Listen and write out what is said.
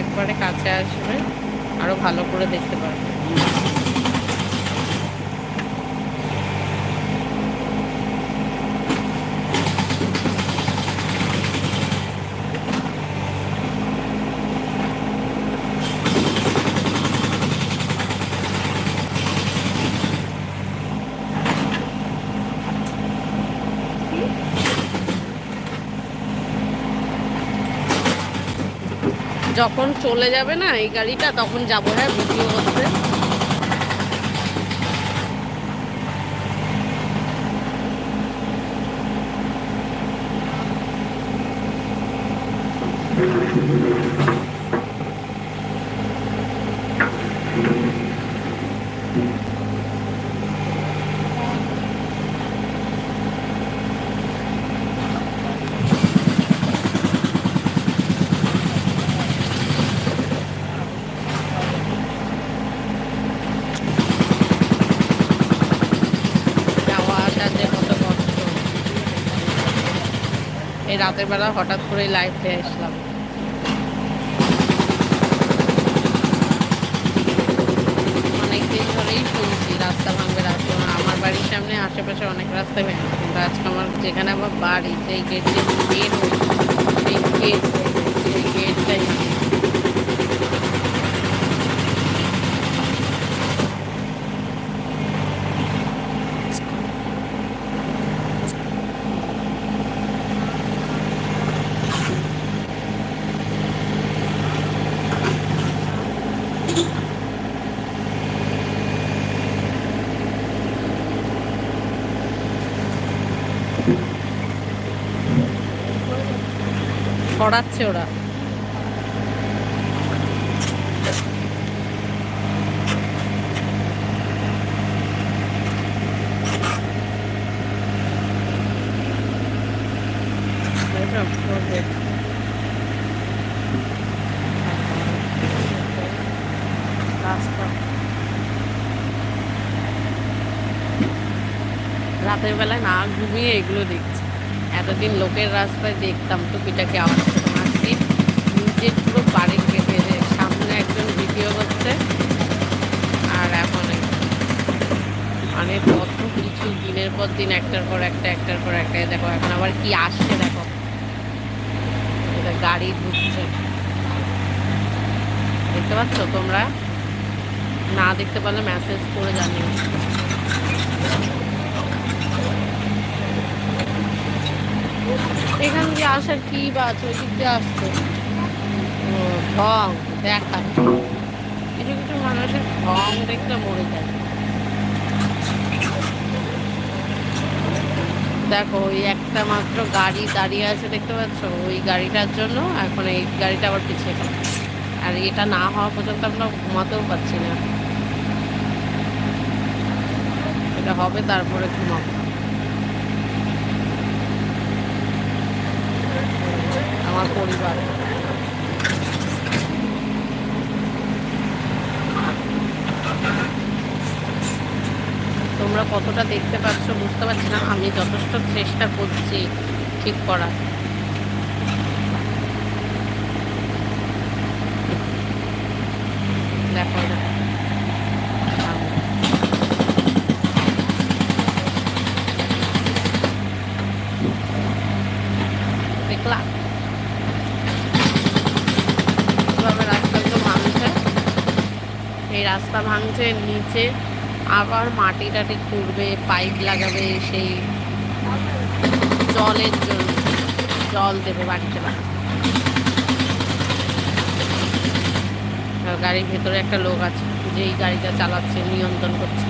একবারে কাছে আসবে আরও ভালো করে দেখতে পারবে। যখন চলে যাবে না এই গাড়িটা তখন যাব হ্যাঁ ভিডিও করতে যাওয়া এই রাতের বেলা হঠাৎ করে লাইফে আসলাম। অনেকদিন ধরেই শুনছি, রাস্তা ভাঙবে, রাস্তা আমার বাড়ির সামনে, আশেপাশে অনেক রাস্তা ভেঙে কিন্তু আজকে আমার যেখানে আমার বাড়ি সেই গেট দিয়ে সেই গেট সেই গেটটাই ছড়াচ্ছে ওরা। রাতের বেলায় না ঘুমিয়ে এগুলো দেখছি। এতদিন লোকের রাস্তায় দেখতাম টুপিটাকে পেতাম আজকে নিজের পুরো গেটে যে সামনে একজন ভিডিও করছে। আর এখন মানে কত কিছু দিনের পর দিন, একটার পর একটা, একটার পর একটা। দেখো, এখন আবার কি আসছে দেখো। গাড়ি ঢুকছে দেখতে পাচ্ছ তোমরা? না দেখতে পারলে মেসেজ করে জানিও। এখান দিয়ে আসার কি বা আছে? ওই দিক দিয়ে আসতো। ঢং দেখা। কিছু কিছু মানুষের ঢং দেখলে মরে যায়। দেখো, ওই একটা মাত্র গাড়ি দাঁড়িয়ে আছে দেখতে পাচ্ছ? ওই গাড়িটার জন্য এখন এই গাড়িটা আবার পিছিয়ে গেল। আর এটা না হওয়া পর্যন্ত আমরা ঘুমাতেও পারছি না। এটা হবে তারপরে ঘুমাবো আমার পরিবার। তোমরা কতটা দেখতে পাচ্ছ বুঝতে পারছি না। আমি যথেষ্ট চেষ্টা করছি ঠিক করার দেখো দেখো দেখলা কীভাবে রাস্তাগুলো ভাঙছে এই রাস্তা ভাঙছে, নিচে আবার মাটি টাটি খুঁড়বে পাইপ লাগাবে সেই জলের জন্য। জল দেবে বাড়িতে বাড়িতে। গাড়ির ভেতরে একটা লোক আছে, যেই গাড়িটা চালাচ্ছে, নিয়ন্ত্রণ করছে?